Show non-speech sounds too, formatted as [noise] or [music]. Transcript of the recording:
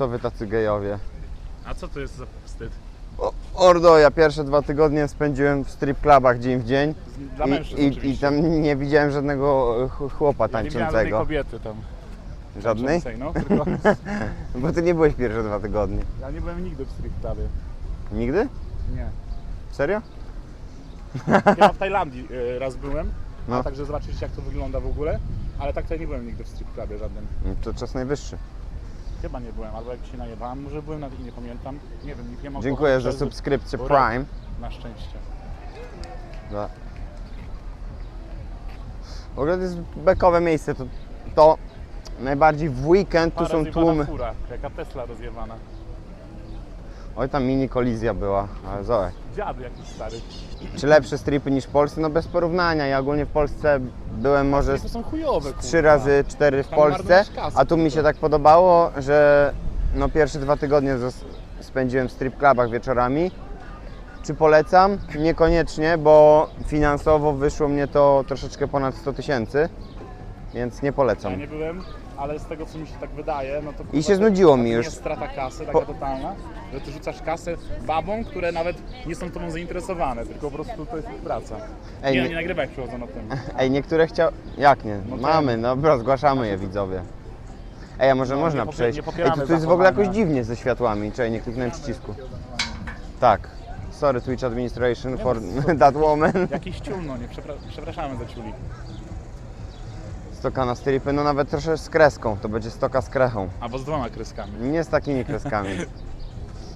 co wy tacy gejowie? A co to jest za wstyd? O, Ordo, ja pierwsze dwa tygodnie spędziłem w strip clubach dzień w dzień Dla i, mężczyzn i, i oczywiście. tam nie widziałem żadnego ch- chłopa ja nie miałem żadnej tańczącego. kobiety tam. Żadnej? tańczącej, No, tylko [laughs] Bo ty nie byłeś pierwsze dwa tygodnie. ja nie byłem nigdy w strip clubie. Nigdy? Nie. Serio? Ja w [laughs] Tajlandii e, raz byłem, No. a także zobaczyć jak to wygląda w ogóle, ale tak tutaj nie byłem nigdy w strip clubie żadnym. To czas najwyższy. Chyba nie byłem, albo jak się najebałem, może byłem nawet i nie pamiętam. Nie wiem, nie mam Dziękuję za subskrypcję bo- Prime. Na szczęście. Za- W ogóle to jest bekowe miejsce. To, to najbardziej w weekend tu są rozjebana tłumy. Fura, jaka Tesla rozjebana. Oj, tam mini kolizja była, ale zobacz. Jakiś stary. Czy lepsze stripy niż w Polsce? No bez porównania. Ja ogólnie w Polsce byłem może To są chujowe, kurwa. trzy razy cztery w Tam Polsce, marnujesz kasę a tu mi się tak podobało, że no pierwsze dwa tygodnie zos- spędziłem w strip clubach wieczorami. Czy polecam? Niekoniecznie, bo finansowo wyszło mnie to troszeczkę ponad 100 tysięcy, więc nie polecam. Ja nie byłem, ale z tego co mi się tak wydaje, no to... I się znudziło mi już. jest strata kasy, taka Po- totalna, że ty rzucasz kasę babom, które nawet nie są tobą zainteresowane, tylko po prostu to jest ich praca. Ej, nie, nie- nie nagrywaj jak przychodzą na tym. [laughs] Ej, niektóre chciał... Jak nie? No to- Mamy, no bro, zgłaszamy je widzowie. Ej, a może No, można nie przejść? nie Ej, tu, tu jest w ogóle jakoś dziwnie ze światłami. Czekaj, nie kliknąłem przycisku. Tak. Sorry Twitch Administration for [laughs] that woman. Jakiś ciul, no nie, przepra przepraszamy za ciuli. Stoka na stripy, no nawet troszkę z kreską. To będzie stoka z krechą. Albo z dwoma kreskami. Nie z takimi kreskami. [laughs]